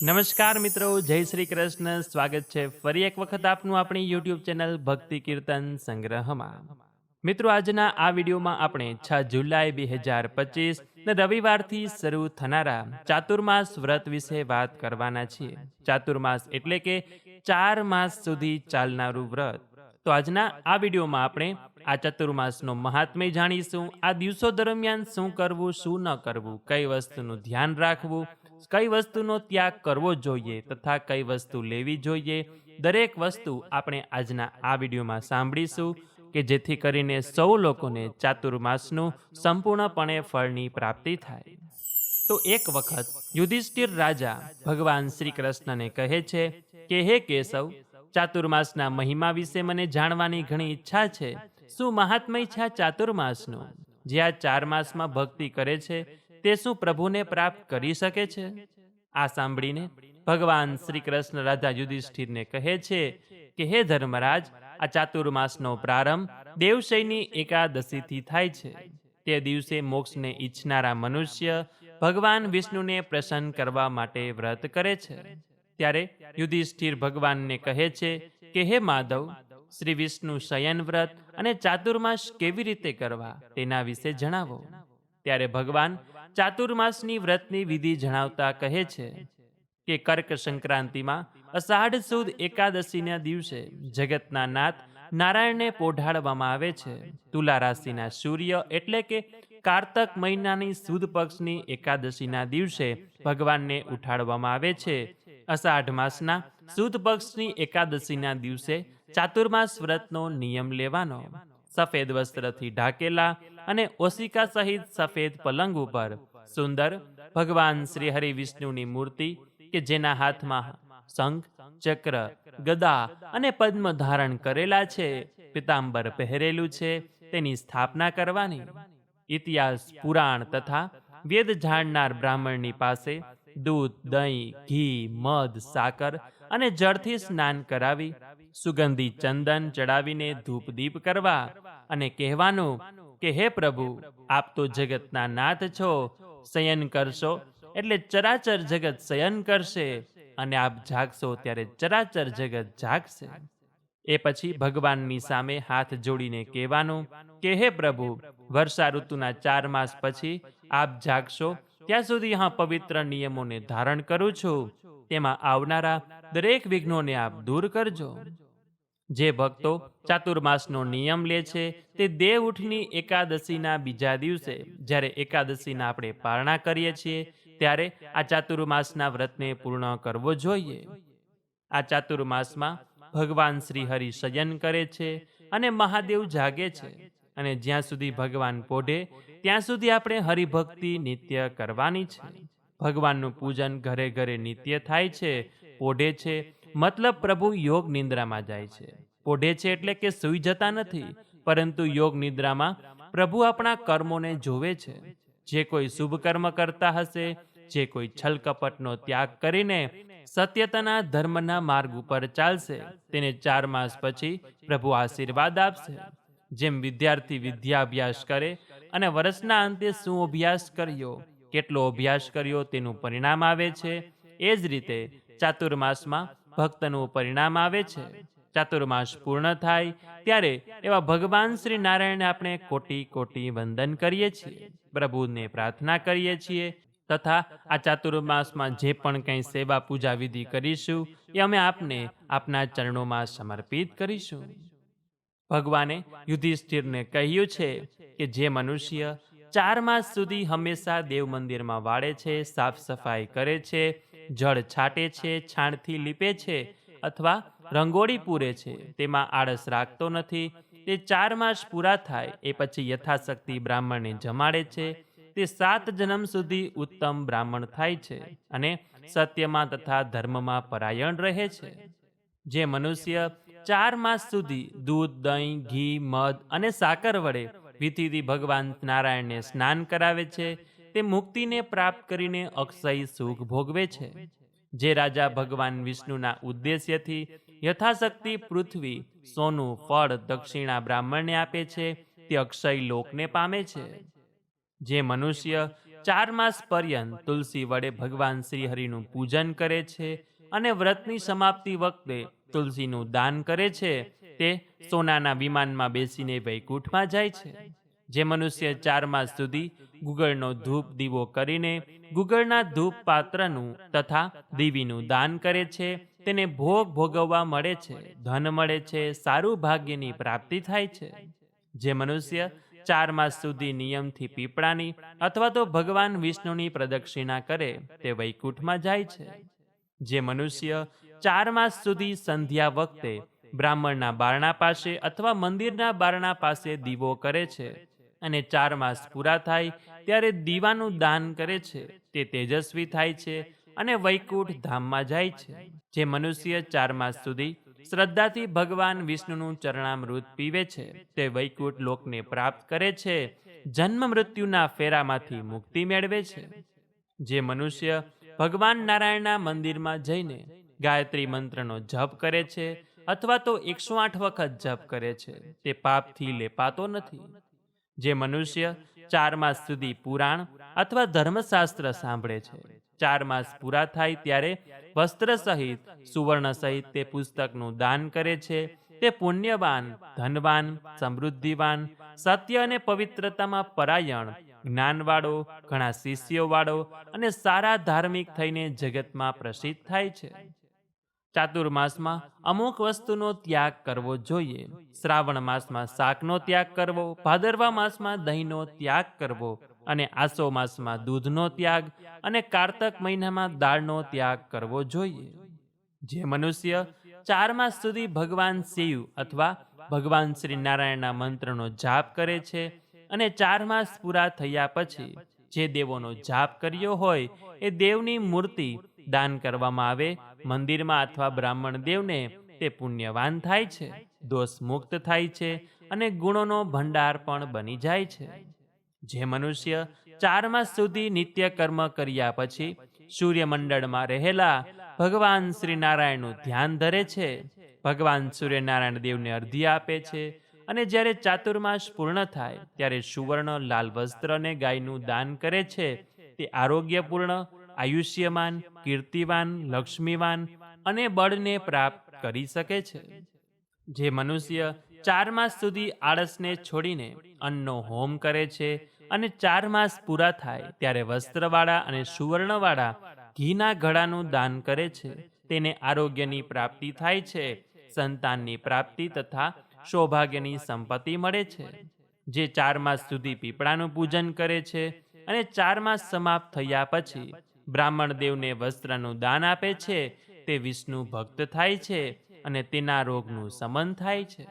નમસ્કાર મિત્રો, જય શ્રી કૃષ્ણ. સ્વાગત છે ફરી એક વખત આપનું આપણી યુટ્યુબ ચેનલ ભક્તિ કીર્તન સંગ્રહમાં. મિત્રો, આજના આ વિડીયોમાં આપણે છ જુલાઈ બે હજાર પચીસ રવિવારથી શરૂ થનારા ચાતુર્માસ વ્રત વિશે વાત કરવાના છીએ. ચાતુર્માસ એટલે કે ચાર માસ સુધી ચાલનારું વ્રત. તો આજના આ વિડીયોમાં આપણે આ ચતુર્માસનો મહાત્મ્ય જાણીશું, આ દિવસો દરમિયાન શું કરવું, શું ન કરવું, કઈ વસ્તુનું ધ્યાન રાખવું કઈ વસ્તુનો ત્યાગ કરવો જોઈએ તથા કઈ વસ્તુ લેવી જોઈએ, દરેક વસ્તુ આપણે આજના આ વિડીયોમાં સાંભળીશું કે જેથી કરીને સૌ લોકોને ચાતુર્માસનું સંપૂર્ણપણે ફળની પ્રાપ્તિ થાય. તો એક વખત યુધિષ્ઠિર રાજા ભગવાન શ્રી કૃષ્ણને કહે છે કે, હે કેશવ, ચાતુર્માસના મહિમા વિશે મને જાણવાની ઘણી ઈચ્છા છે. શું મહાત્મય છે આ ચાતુર્માસનું? જે આ ચાર માસમાં ભક્તિ કરે છે તે શું પ્રભુને પ્રાપ્ત કરી શકે છે? આ સાંભળીને ભગવાન શ્રી કૃષ્ણ રાજા યુધિષ્ઠિરને કહે છે કે, હે ધર્મરાજ, આ ચાતુર્માસનો પ્રારંભ દેવશયની એકાદશીથી થાય છે. તે દિવસે મોક્ષને ઈચ્છનારા મનુષ્ય ભગવાન વિષ્ણુને પ્રસન્ન કરવા માટે વ્રત કરે છે. ત્યારે યુધિષ્ઠિર ભગવાનને કહે છે કે, હે માધવ, શ્રી વિષ્ણુ શયન વ્રત અને ચાતુર્માસ કેવી રીતે કરવા? તેના વિશે જણાવો. ત્યારે ભગવાન ચાતુર્માસની વ્રતની વિધિ જણાવતા કહે છે કે કર્ક સંક્રાંતિમાં અષાઢ સુદ એકાદશીના દિવસે જગતના નાથ નારાયણને પોઢાડવામાં આવે છે. તુલા રાશિના સૂર્ય એટલે કે કારતક મહિનાની સુદ પક્ષની એકાદશીના દિવસે ભગવાનને ઉઠાડવામાં આવે છે. અષાઢ માસના સુદ પક્ષની એકાદશીના દિવસે ચાતુર્માસ વ્રતનો નિયમ લેવાનો સફેદ વસ્ત્રથી ઢાકેલા અને ઓશિકા સહિત સફેદ પલંગ ઉપર સુંદર ભગવાન શ્રી હરિ વિષ્ણુની મૂર્તિ કે જેના હાથમાં શંખ, ચક્ર, ગદા અને પદ્મ ધારણ કરેલા છે, પિતાંબર પહેરેલું છે, તેની સ્થાપના કરવાની. ઇતિહાસ પુરાણ તથા વેદ જાણનાર બ્રાહ્મણની પાસે દૂધ, દહીં, ઘી, મધ, સાકર અને જળથી સ્નાન કરાવી સુગંધી ચંદન ચડાવીને ધૂપદીપ કરવા અને કહેવાનું કે, હે પ્રભુ, આપ તો જગતના નાથ છો, શયન કરશો. એટલે ચરાચર જગત શયન કરશે અને આપ જાગશો ત્યારે ચરાચર જગત જાગશે. એ પછી ભગવાનની સામે હાથ જોડીને કહેવાનું કે, હે પ્રભુ, વર્ષા ઋતુના ચાર માસ પછી આપ જાગશો ત્યાં સુધી હા પવિત્ર નિયમોને ધારણ કરું છું. તેમાં આવનારા દરેક વિઘ્નોને આપ દૂર કરજો. જે ભક્તો ચાતુર્માસનો નિયમ લે છે, તે દેવ ઉઠની એકાદશીના બીજા દિવસે, જ્યારે એકાદશીના આપણે પારણા કરીએ છીએ, ત્યારે આ ચાતુર્માસના વ્રતને પૂર્ણ કરવો જોઈએ. આ ચાતુર્માસમાં ભગવાન શ્રી હરિ સજન કરે છે અને મહાદેવ જાગે છે. અને જ્યાં સુધી ભગવાન પોઢે, ત્યાં સુધી આપણે હરિભક્તિ નિત્ય કરવાની છે. ભગવાનનું પૂજન ઘરે ઘરે નિત્ય થાય છે, પોઢે છે, મતલબ પ્રભુ યોગ નિંદ્રામાં જાય છે. પોઢે છે એટલે કે સૂઈ જતા નથી, પરંતુ યોગ નિદ્રામાં પ્રભુ આપણા કર્મોને જોવે છે. જે કોઈ શુભ કર્મ કરતા હશે, જે કોઈ છલ કપટનો ત્યાગ કરીને સત્યતાના ધર્મના માર્ગ ઉપર ચાલશે, તેને ચાર માસ પછી પ્રભુ આશીર્વાદ આપશે. જેમ વિદ્યાર્થી વિદ્યા અભ્યાસ કરે અને વર્ષના અંતે શું અભ્યાસ કર્યો, કેટલો અભ્યાસ કર્યો તેનું પરિણામ આવે છે, એ જ રીતે ચાતુર્માસમાં ભક્તનું પરિણામ આવે છે. ચાતુર્માસ પૂર્ણ થાય ત્યારે એવા ભગવાન શ્રી નારાયણને આપણે કોટી કોટી વંદન કરીએ છીએ, પ્રભુને પ્રાર્થના કરીએ છીએ તથા આ ચાતુર્માસમાં જે પણ કંઈ સેવા પૂજા વિધિ કરીશું, એ અમે આપને આપના ચરણોમાં સમર્પિત કરીશું. ભગવાને યુધિષ્ઠિરને કહ્યું છે કે જે મનુષ્ય ચાર માસ સુધી હંમેશા દેવ મંદિરમાં વાળે છે, સાફ સફાઈ કરે છે, જળ છાંટે છે, છાણથી લીપે છે અથવા રંગોળી પૂરે છે, તેમાં આળસ રાખતો નથી, તે ચાર માસ પૂરા થાય, એ પછી યથાશક્તિ બ્રાહ્મણને જમાડે છે, તે સાત જન્મ સુધી ઉત્તમ બ્રાહ્મણ થાય છે અને સત્યમાં તથા ધર્મમાં પરાયણ રહે છે. જે મનુષ્ય ચાર માસ સુધી દૂધ, દહીં, ઘી, મધ અને સાકર વડે વિધિથી ભગવાન નારાયણને સ્નાન કરાવે છે. તે મુક્તિને પ્રાપ્ત કરીને અક્ષય સુખ ભોગવે છે. જે રાજા ભગવાન વિષ્ણુના ઉદ્દેશ્યથી યથાશક્તિ પૃથ્વી, સોનું, ફળ, દક્ષિણા બ્રાહ્મણને આપે છે. તે અક્ષય લોકને પામે છે. જે મનુષ્ય ચાર માસ પર્યંત તુલસી વડે ભગવાન શ્રી હરિનું પૂજન કરે છે. અને વ્રતની સમાપ્તિ વખતે તુલસીનું દાન કરે છે, તે સોનાના વિમાનમાં બેસીને વૈકુંઠમાં જાય છે. જે મનુષ્ય ચાર માસ સુધી ગુગળનો ધૂપ દીવો કરીને ગુગળના ધૂપ પાત્રનું તથા દીવીનું દાન કરે છે, તેને ભોગ ભોગવવા મળે છે, ધન મળે છે, સારું ભાગ્યની પ્રાપ્તિ થાય છે. જે મનુષ્ય ચાર માસ સુધી નિયમથી પીપળાની અથવા તો ભગવાન વિષ્ણુની પ્રદક્ષિણા કરે, તે વૈકુંઠમાં જાય છે. જે મનુષ્ય ચાર માસ સુધી સંધ્યા વખતે બ્રાહ્મણના બારણા પાસે અથવા મંદિરના બારણા પાસે દીવો કરે છે અને ચાર માસ પૂરા થાય ત્યારે દીવાનું દાન કરે છે, તે તેજસ્વી થાય છે અને વૈકુંઠ ધામમાં જાય છે. જે મનુષ્ય ચાર માસ સુધી શ્રદ્ધાથી ભગવાન વિષ્ણુનું ચરણામૃત પીવે છે, તે વૈકુંઠ લોકને પ્રાપ્ત કરે છે, જન્મ મૃત્યુના ફેરામાંથી મુક્તિ મેળવે છે. જે મનુષ્ય ભગવાન નારાયણના મંદિરમાં જઈને ગાયત્રી મંત્રનો જપ કરે છે અથવા તો એકસો આઠ વખત જપ કરે છે. તે પાપથી લેપાતો નથી. જે મનુષ્ય ચાર માસ સુધી પુરાણ અથવા ધર્મશાસ્ત્ર સાંભળે છે. ચાર માસ પૂરા થાય ત્યારે વસ્ત્ર સહિત, સુવર્ણ સહિત તે પુસ્તકનું દાન કરે છે. તે પુણ્યવાન, ધનવાન, સમૃદ્ધિવાન, સત્ય અને પવિત્રતામાં પરાયણ જ્ઞાનવાળો, ઘણા શિષ્યોવાળો અને સારા ધાર્મિક થઈને જગતમાં પ્રસિદ્ધ થાય છે. ચાતુર્માસમાં અમુક વસ્તુનો ત્યાગ કરવો જોઈએ. શ્રાવણ માસમાં શાકનો ત્યાગ કરવો, ભાદરવા માસમાં દહીંનો ત્યાગ કરવો અને આસો માસમાં દૂધનો ત્યાગ અને કારતક મહિનામાં દાળનો ત્યાગ કરવો જોઈએ. જે મનુષ્ય ચાર માસ સુધી ભગવાન શિવ અથવા ભગવાન શ્રી નારાયણના મંત્રનો જાપ કરે છે અને ચાર માસ પૂરા થયા પછી જે દેવોનો જાપ કર્યો હોય, એ દેવની મૂર્તિ દાન કરવામાં આવે, મંદિરમાં અથવા બ્રાહ્મણ દેવને તે પુણ્યવાન થાય છે, દોષ મુક્ત થાય છે અને ગુણોનો ભંડાર પણ બની જાય છે. જે મનુષ્ય ચાર માસ સુધી નિત્ય કર્મ કર્યા પછી સૂર્યમંડળમાં રહેલા ભગવાન શ્રી નારાયણનું ધ્યાન ધરે છે, ભગવાન સૂર્યનારાયણ દેવને અર્ધી આપે છે અને જ્યારે ચાતુર્માસ પૂર્ણ થાય, ત્યારે સુવર્ણ, લાલ વસ્ત્ર અને ગાયનું દાન કરે છે, તે આરોગ્યપૂર્ણ, આયુષ્યમાન, કીર્તિવાન, લક્ષ્મીવાન અને બળને પ્રાપ્ત કરી શકે છે. જે મનુષ્ય ચાર માસ સુધી આળસને છોડીને અન્નનો હોમ કરે છે અને ચાર માસ પૂરા થાય, ત્યારે વસ્ત્રવાળા અને સુવર્ણવાળા ઘીના ઘડાનું દાન કરે છે. તેને આરોગ્યની પ્રાપ્તિ થાય છે, સંતાનની પ્રાપ્તિ તથા સૌભાગ્યની સંપત્તિ મળે છે, જે ચાર માસ સુધી પીપળાનું પૂજન કરે છે અને ચાર માસ સમાપ્ત થયા પછી બ્રાહ્મણ દેવને વસ્ત્રનું દાન આપે છે, તે વિષ્ણુ ભક્ત થાય છે અને તેના રોગનું સમન થાય છે.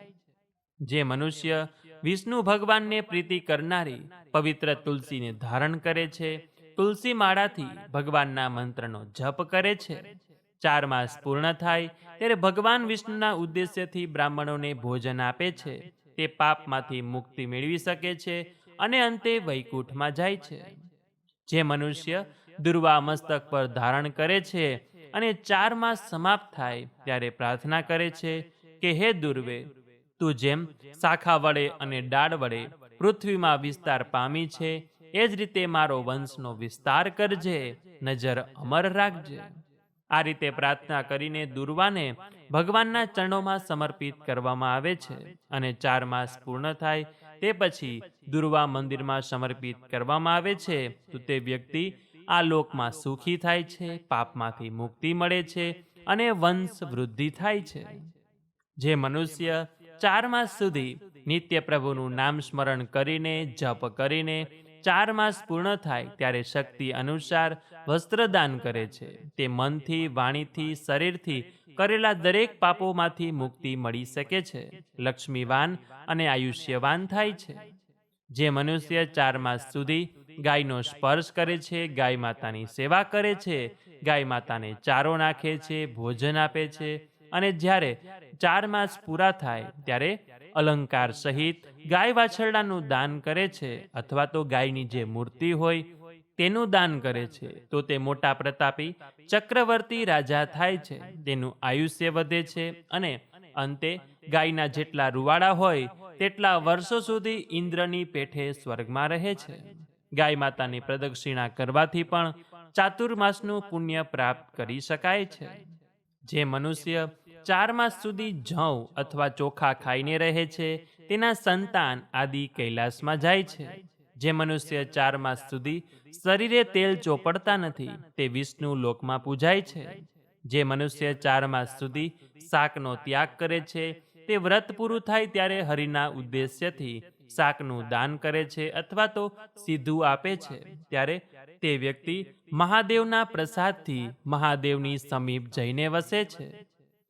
જે મનુષ્ય વિષ્ણુ ભગવાનને પ્રીતિ કરનારી પવિત્ર તુલસીને ધારણ કરે છે, તુલસી માળાથી ભગવાનના મંત્રનો જપ કરે છે. ચાર માસ પૂર્ણ થાય, ત્યારે ભગવાન વિષ્ણુના ઉદ્દેશ્યથી બ્રાહ્મણોને ભોજન આપે છે. તે પાપમાંથી મુક્તિ મેળવી શકે છે અને અંતે વૈકુંઠમાં જાય છે. જે મનુષ્ય દુર્વા મસ્તક પર ધારણ કરે છે અને ચાર માસ સમાપ્ત થાય, ત્યારે પ્રાર્થના કરે છે કે, હે દુર્વે, તું જેમ શાખા વડે અને ડાળ વડે પૃથ્વીમાં વિસ્તાર પામી છે, એ જ રીતે મારો વંશનો વિસ્તાર કરજે, નજર અમર રાખજે. આ રીતે પ્રાર્થના કરીને દુર્વાને ભગવાનના ચરણોમાં સમર્પિત કરવામાં આવે છે અને ચાર માસ પૂર્ણ થાય તે પછી દુર્વા મંદિરમાં સમર્પિત કરવામાં આવે છે તો તે વ્યક્તિ આ લોકમાં સુખી થાય છે, પાપમાંથી મુક્તિ મળે છે અને વંશ વૃદ્ધિ થાય છે. જે મનુષ્ય ચાર માસ સુધી નિત્ય પ્રભુનું નામ સ્મરણ કરીને જપ કરીને ચાર માસ પૂર્ણ થાય ત્યારે શક્તિ અનુસાર વસ્ત્રદાન કરે છે. તે મનથી, વાણીથી, શરીરથી કરેલા દરેક પાપોમાંથી મુક્તિ મળી શકે છે. લક્ષ્મીવાન અને આયુષ્યવાન થાય છે. જે મનુષ્ય ચાર માસ સુધી ગાયનો સ્પર્શ કરે છે, ગાય માતાની સેવા કરે છે, ગાય માતાને ચારો નાખે છે, ભોજન આપે છે અને જ્યારે ચાર માસ પૂરા થાય ત્યારે અલંકાર સહિત ગાય વાછરડાનું દાન કરે છે અથવા તો ગાયની જે મૂર્તિ હોય તેનું દાન કરે છે, તો તે મોટા પ્રતાપી ચક્રવર્તી રાજા થાય છે, તેનું આયુષ્ય વધે છે અને અંતે ગાયના જેટલા રૂવાડા હોય તેટલા વર્ષો સુધી ઇન્દ્રની પેઠે સ્વર્ગમાં રહે છે. ગાય માતાની પ્રદક્ષિણા કરવાથી પણ ચાતુર્માસનું પુણ્ય પ્રાપ્ત કરી શકાય છે. જે મનુષ્ય ચાર માસ સુધી જવ અથવા ચોખા ખાઈને રહે છે, તેના સંતાન આદિ કૈલાસમાં જાય છે. જે મનુષ્ય ચાર માસ સુધી શરીરે તેલ ચોપડતા નથી, તે વિષ્ણુ લોકમાં પૂજાય છે. જે મનુષ્ય ચાર માસ સુધી શાકનો ત્યાગ કરે છે, તે વ્રત પૂરું થાય ત્યારે હરિના ઉદ્દેશ્યથી શાકનું દાન કરે છે અથવા તો સીધું આપે છે, ત્યારે તે વ્યક્તિ મહાદેવના પ્રસાદથી મહાદેવની સમીપ જઈને વસે છે.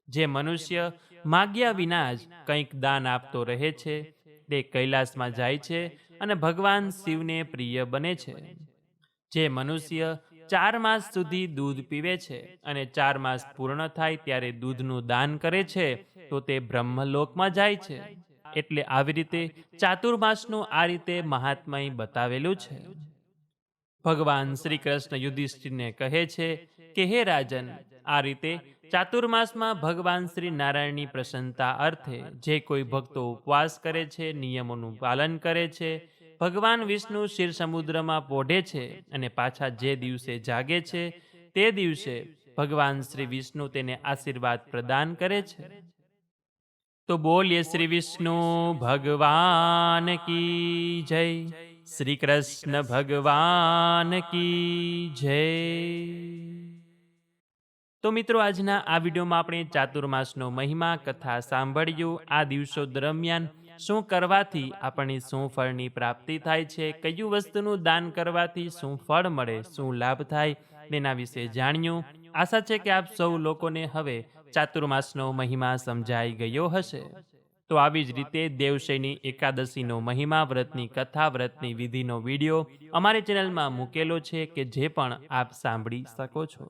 જે મનુષ્ય માગ્યા વિના જ કંઈક દાન આપતો રહે છે, તે કૈલાસમાં જાય છે અને ભગવાન શિવને પ્રિય બને છે. જે મનુષ્ય ચાર માસ સુધી દૂધ પીવે છે અને ચાર માસ પૂર્ણ થાય ત્યારે દૂધનું દાન કરે છે, તો તે બ્રહ્મલોકમાં જાય છે. એટલે આવી રીતે ચાતુર્માસનું આ રીતે મહાત્મય બતાવેલું છે. ભગવાન શ્રી કૃષ્ણ યુધિષ્ઠિરને કહે છે કે, હે રાજન, આ રીતે ચાતુર્માસમાં ભગવાન શ્રી નારાયણની પ્રસન્નતા અર્થે જે કોઈ ભક્તો ઉપવાસ કરે છે, નિયમોનું પાલન કરે છે, ભગવાન વિષ્ણુ શિર સમુદ્રમાં પોઢે છે અને પાછા જે દિવસે જાગે છે, તે દિવસે ભગવાન શ્રી વિષ્ણુ તેને આશીર્વાદ પ્રદાન કરે છે. તો બોલીએ શ્રી વિષ્ણુ, ભગવાન કી જય? શ્રી કૃષ્ણ ભગવાન કી જય? તો મિત્રો, આજના આ વિડીયોમાં આપણે ચાતુર્માસનો મહિમા, કથા સાંભળ્યું. આ દિવસો દરમિયાન શું કરવાથી આપણને શું ફળની પ્રાપ્તિ થાય છે, કયું વસ્તુનું દાન કરવાથી શું ફળ મળે, શું લાભ થાય, તેના વિશે જાણ્યું. આશા છે કે આપ સૌ લોકોને હવે ચાતુર્માસનો મહિમા સમજાઈ ગયો હશે. તો આવી જ રીતે દેવશયની એકાદશીનો મહિમા, વ્રતની કથા, વ્રતની વિધિનો વીડિયો અમારી ચેનલમાં મૂકેલો છે કે જે પણ આપ સાંભળી શકો છો.